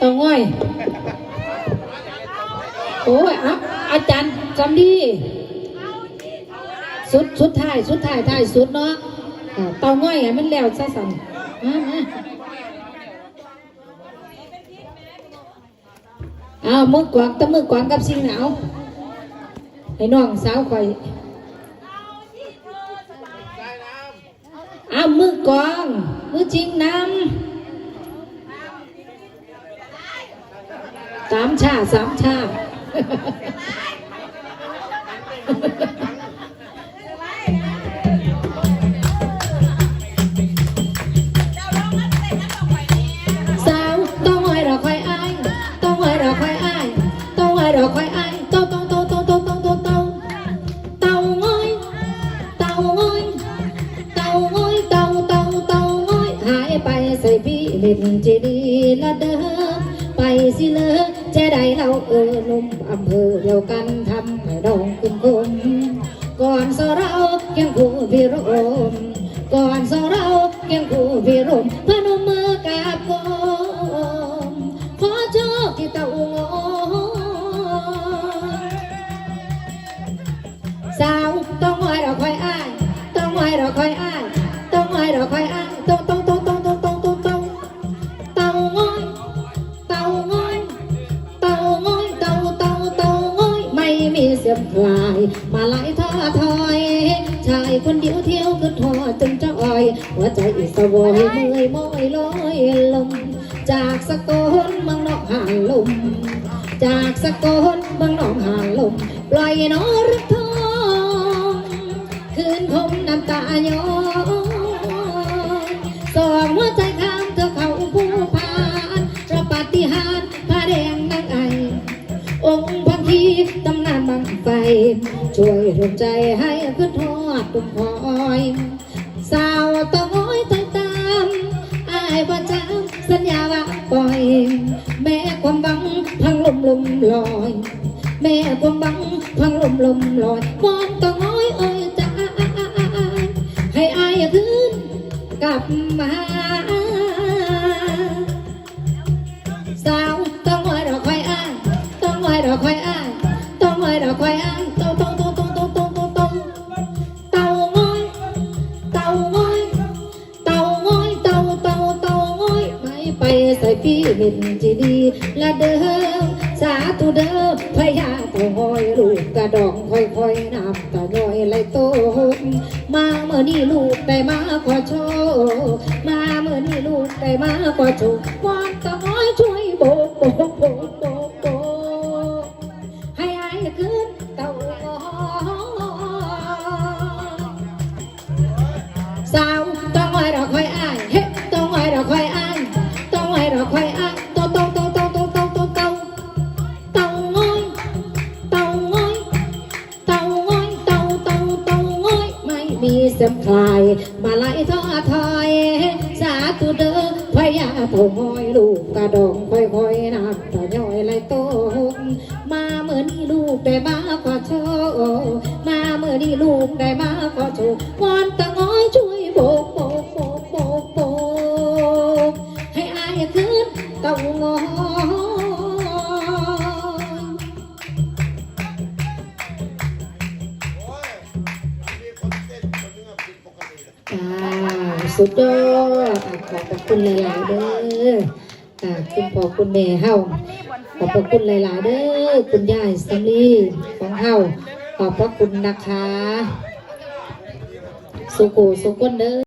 เตางอยโอ้ยอะอาจารย์จำดีสุดสุดท้ายสุดท้ายท้ายสุดเนาะเตาง่อยอะมันแล้วซะสั่นมามาเอามือกวางตะมือกวางกับสิ่งหนาวให้น้องสาวคอยเอามือกวางมือจริงน้ำ สามชาสามชาสาวต้องไปใส่พี่เล่นเจดีละเด้อไปสิเลย จะได้เราเออหนุ่มอำเภอเดียวกันทำให้ดองคุณคมก่อนสเราเกียงคู่พิรมก่อนสเราเกียงคู่พิรมพนมมือกาบกมขอโชคที่เต้างอสาวต้องไหวเราคอยอ้ายต้องไหวเราคอยอ้ายต้องไหวเราคอยอ้ายต้องต้อง มีเสียงคลาย มาไล่ท้อถอย ชายคนเดียวเที่ยวคือทอจนจะอ่อย หัวใจอีสวอยเมื่อยม้อยลอยลม จากสกลมังนอกหางลม จากสกลมังนอกหางลม ปล่อยนอรักทอง คืนผมน้ำตาย้อย ช่วยดลใจให้ขึ้นทอดตุกหอยสาวต้องอ้อยตายตามอายว่าจาสัญญาว่าปล่อย แม่ความบังพังลมลมลอย แม่ความบังพังลมลมลอยมองต้องอ้อยอ้อยจ้าให้อายขึ้นกลับมา พี่เห็นจีดีและเดิมสาธุเดิมพยาต่าง้อยลูกกระดองค่อยๆน้ำตาย่อยไหลโตมาเมื่อนี้ลูกได้มาขอโชคมาเมื่อนี้ลูกได้มาขอโชคว มีเสียงคลาย มาไล่ท้อทอย สาธุเด้อพยาเต่าง้อยลูกกระดองค่อยๆน้ำตาย้อยไหลโตมาเหมือนลูกได้มา จ้าสุดยอดอะขอบพระคุณหลายๆเด้ออ่าคุณพ่อคุณแม่เฮาขอบพระคุณหลายๆเด้อคุณยายสลีของเฮาขอบพระคุณนะคะ สุโขสุก้นเด้อ